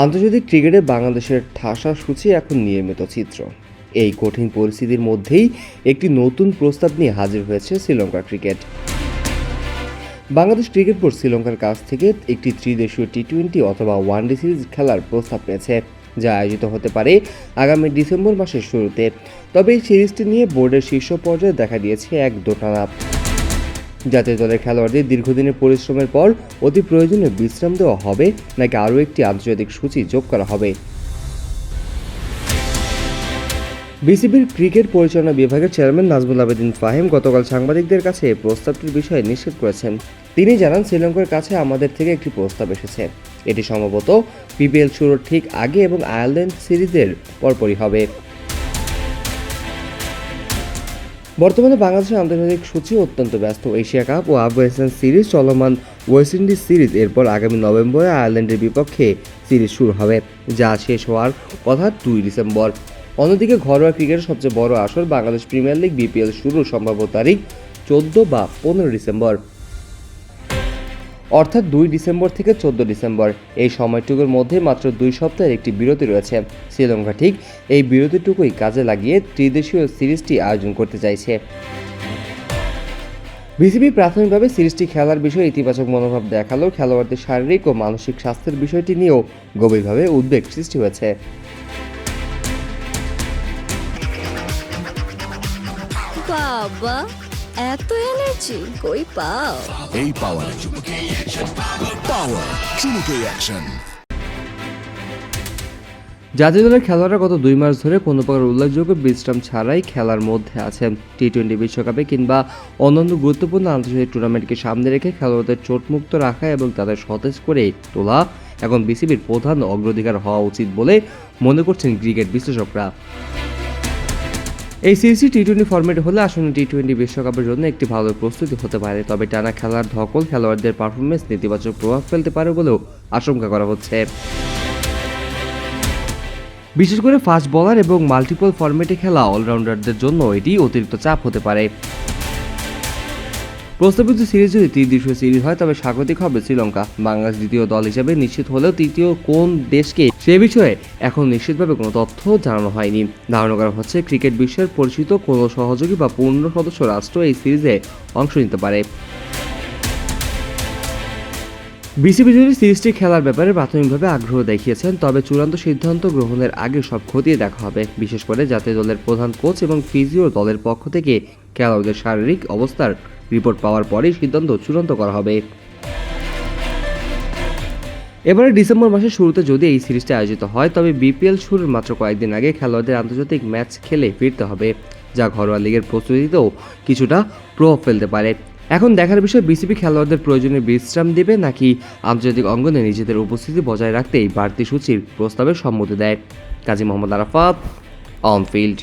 আন্তর্জাতিক ক্রিকেটে বাংলাদেশের ঠাসা সূচি এখন নিয়মিত চিত্র। এই কঠিন পরিস্থিতির মধ্যেই একটি নতুন প্রস্তাব নিয়ে হাজির হয়েছে Sri Lanka cricket. Bangladesh cricket board শ্রীলঙ্কার কাছ থেকে একটি ত্রিদেশীয় টি টোয়েন্টি অথবা ওয়ানডে সিরিজ খেলার প্রস্তাব পেয়েছে, যা আয়োজিত হতে পারে আগামী ডিসেম্বর মাসের শুরুতে। তবে এই সিরিজটি নিয়ে বোর্ডের শীর্ষ পর্যায়ে দেখা দিয়েছে এক দোটানা জাতীয় দলের খেলোয়াড়দের দীর্ঘদিনের পরিশ্রমের পর অতি প্রয়োজনীয় বিশ্রাম দেওয়া হবে, নাকি আরও একটি আন্তর্জাতিক সূচি যোগ করা হবে? বিসিবির ক্রিকেট পরিচালনা বিভাগের চেয়ারম্যান নাজমুল আবেদিন ফাহিম গতকাল সাংবাদিকদের কাছে প্রস্তাবটির বিষয়ে নিশ্চিত করেছেন। তিনি জানান, শ্রীলঙ্কার কাছে আমাদের থেকে একটি প্রস্তাব এসেছে। এটি সম্ভবত পিপিএল শুরুর ঠিক আগে এবং আয়ারল্যান্ড সিরিজের পরপরই হবে। বর্তমানে বাংলাদেশের আন্তর্জাতিক সূচি অত্যন্ত ব্যস্ত। এশিয়া কাপ ও আফগানিস্তান সিরিজ চলমান ওয়েস্ট ইন্ডিজ সিরিজ। এরপর আগামী নভেম্বরে আয়ারল্যান্ডের বিপক্ষে সিরিজ শুরু হবে, যা শেষ হওয়ার কথা দুই ডিসেম্বর। অন্যদিকে ঘরোয়া ক্রিকেটের সবচেয়ে বড় আসর বাংলাদেশ প্রিমিয়ার লিগ বিপিএল শুরুর সম্ভাব্য তারিখ চোদ্দ বা পনেরো ডিসেম্বর। অর্থাৎ দুই ডিসেম্বর থেকে চোদ্দ ডিসেম্বর। এই সময়টুকুর মধ্যে মাত্র দুই সপ্তাহের একটি বিরতি রয়েছে। শ্রীলঙ্কা ঠিক এই বিরতিটুকুই কাজে লাগিয়ে ত্রিদেশীয় সিরিজটি আয়োজন করতে চাইছে। বিসিবি প্রাথমিকভাবে সিরিজটি খেলার বিষয়ে ইতিবাচক মনোভাব দেখালেও খেলোয়াড়দের শারীরিক ও মানসিক স্বাস্থ্যের বিষয়টি নিয়েও গভীরভাবে উদ্বেগ সৃষ্টি হয়েছে। বাবা এত এনার্জি কই পাও? এই পাওয়ার পাওয়ার চুমুকে অ্যাকশন জাতীয় দলের খেলোয়াড়রা গত দুই মাস ধরে কোনো প্রকার উল্লেখযোগ্য বিশ্রাম ছাড়াই খেলার মধ্যে আছেন। টি টোয়েন্টি বিশ্বকাপে কিংবা অন্যান্য গুরুত্বপূর্ণ আন্তর্জাতিক টুর্নামেন্টকে সামনে রেখে খেলোয়াড়দের চোটমুক্ত রাখা এবং তাদের সতেজ করে তোলা এখন বিসিবির প্রধান অগ্রাধিকার হওয়া উচিত বলে মনে করছেন ক্রিকেট বিশ্লেষকরা। এই সিরিজটি টি টোয়েন্টি ফর্মেট হলে আসন্ন টি টোয়েন্টি বিশ্বকাপের জন্য একটি ভালো প্রস্তুতি হতে পারে। তবে টানা খেলার ধকল খেলোয়াড়দের পারফরমেন্স নেতিবাচক প্রভাব ফেলতে পারে বলেও আশঙ্কা করা হচ্ছে। বিশেষ করে ফাস্ট বলার এবং মাল্টিপল ফর্মেটে খেলা অলরাউন্ডারদের জন্য এটি অতিরিক্ত চাপ হতে পারে। প্রস্তাবিত সিরিজ যদি ত্রিদেশীয় সিরিজ হয়, তবে স্বাগতিক হবে শ্রীলঙ্কা। বাংলাদেশ দ্বিতীয় দল হিসেবে নিশ্চিত হলেও তৃতীয় কোন দেশকে সে বিষয়ে এখন নিশ্চিতভাবে কোনো তথ্য জানানো হয়নি। ধারণা করা হচ্ছে, ক্রিকেট বিশ্বের পরিচিত কোনো সহযোগী বা পূর্ণ সদস্য রাষ্ট্র এই সিরিজে অংশ নিতে পারে। বিসিবি যদি সিরিজটি খেলার ব্যাপারে প্রাথমিকভাবে আগ্রহ দেখিয়েছেন, তবে চূড়ান্ত সিদ্ধান্ত গ্রহণের আগে সব খতিয়ে দেখা হবে। বিশেষ করে জাতীয় দলের প্রধান কোচ এবং ফিজিও দলের পক্ষ থেকে খেলোয়াড়দের শারীরিক অবস্থার রিপোর্ট পাওয়ার পরেই সিদ্ধান্ত চূড়ান্ত করা হবে। এবারে ডিসেম্বর মাসের শুরুতে যদি এই সিরিজটি আয়োজিত হয়, তবে বিপিএল শুরুর মাত্র কয়েকদিন আগে খেলোয়াড়দের আন্তর্জাতিক ম্যাচ খেলে ফিরতে হবে, যা ঘরোয়া লিগের প্রস্তুতিতেও কিছুটা প্রভাব ফেলতে পারে। এখন দেখার বিষয়, বিসিবি খেলোয়াড়দের প্রয়োজনীয় বিশ্রাম দেবে নাকি আন্তর্জাতিক অঙ্গনে নিজেদের উপস্থিতি বজায় রাখতে এই বাড়তি সূচির প্রস্তাবে সম্মতি দেয়? Kazi Mohammad Arafat on field